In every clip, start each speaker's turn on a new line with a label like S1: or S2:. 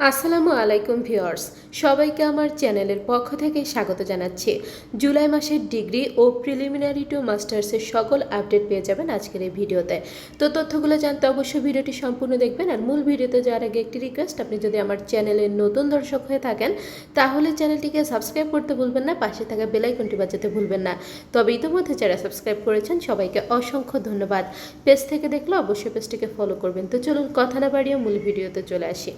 S1: আসসালামু আলাইকুম ভিউয়ার্স, সবাইকে আমার চ্যানেলের পক্ষ থেকে স্বাগত জানাচ্ছি। জুলাই মাসের ডিগ্রি ও প্রিলিমিনারি টু মাস্টার্সের সকল আপডেট পেয়ে যাবেন আজকের এই ভিডিওতে। তো তথ্যগুলো জানতে অবশ্যই ভিডিওটি সম্পূর্ণ দেখবেন আর মূল ভিডিওতে যাওয়ার আগে একটি রিকোয়েস্ট আপনি যদি আমার চ্যানেলের নতুন দর্শক হয়ে থাকেন, তাহলে চ্যানেলটিকে সাবস্ক্রাইব করতে ভুলবেন না, পাশে থাকা বেলাইকনটি বাজাতে ভুলবেন না। তবে ইতিমধ্যে যারা সাবস্ক্রাইব করেছেন, সবাইকে অসংখ্য ধন্যবাদ। পেজ থেকে দেখলে অবশ্যই পেজটিকে ফলো করবেন। তো চলুন কথা না বাড়িয়ে মূল ভিডিওতে চলে আসি।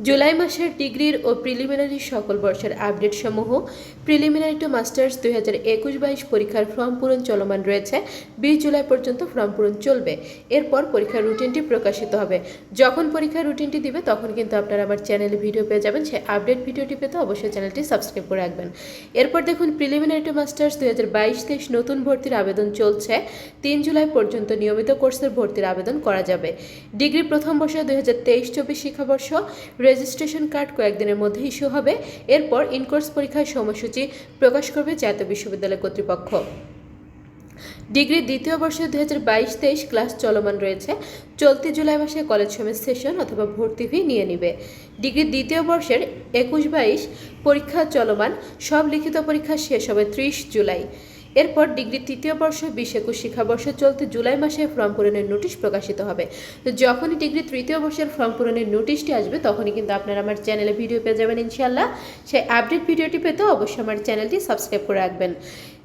S1: জুলাই মাসের ডিগ্রির ও প্রিলিমিনারি সকল বর্ষের আপডেট সমূহ প্রিলিমিনারি টু মাস্টার্স দুই হাজার একুশ বাইশ পরীক্ষার ফর্ম পূরণ চলমান রয়েছে। বিশ জুলাই পর্যন্ত ফর্ম পূরণ চলবে। এরপর পরীক্ষার রুটিনটি প্রকাশিত হবে। যখন পরীক্ষার রুটিনটি দিবে, তখন কিন্তু আপনারা আমার চ্যানেলে ভিডিও পেয়ে যাবেন। সেই আপডেট ভিডিওটি পেতে অবশ্যই চ্যানেলটি সাবস্ক্রাইব করে রাখবেন। এরপর দেখুন, প্রিলিমিনারি টু মাস্টার্স দুই হাজার বাইশ তেইশ নতুন ভর্তির আবেদন চলছে। তিন জুলাই পর্যন্ত নিয়মিত কোর্সের ভর্তির আবেদন করা যাবে। ডিগ্রি প্রথম বর্ষ দুই হাজার তেইশ চব্বিশ শিক্ষাবর্ষ রেজিস্ট্রেশন কার্ড কয়েকদিনের মধ্যে ইস্যু হবে। এরপর ইনকোর্স পরীক্ষার সময়সূচি প্রকাশ করবে জাতীয় বিশ্ববিদ্যালয় কর্তৃপক্ষ। ডিগ্রি দ্বিতীয় বর্ষে দু হাজার বাইশ তেইশ ক্লাস চলমান রয়েছে। চলতি জুলাই মাসে কলেজ সমেত সেশন অথবা ভর্তি ফি নিয়ে নিবে। ডিগ্রি দ্বিতীয় বর্ষের একুশ বাইশ পরীক্ষা চলমান। সব লিখিত পরীক্ষা শেষ হবে ত্রিশ জুলাই। এরপর ডিগ্রি তৃতীয় বর্ষ বিশ একুশ শিক্ষাবর্ষ চলতে জুলাই মাসে ফর্ম পূরণের নোটিশ প্রকাশিত হবে। তো যখনই ডিগ্রি তৃতীয় বর্ষের ফর্ম পূরণের নোটিশটি আসবে, তখনই কিন্তু আপনারা আমার চ্যানেলে ভিডিও পেয়ে যাবেন ইনশাল্লাহ সেই আপডেট ভিডিওটি পেতে অবশ্যই আমার চ্যানেলটি সাবস্ক্রাইব করে রাখবেন।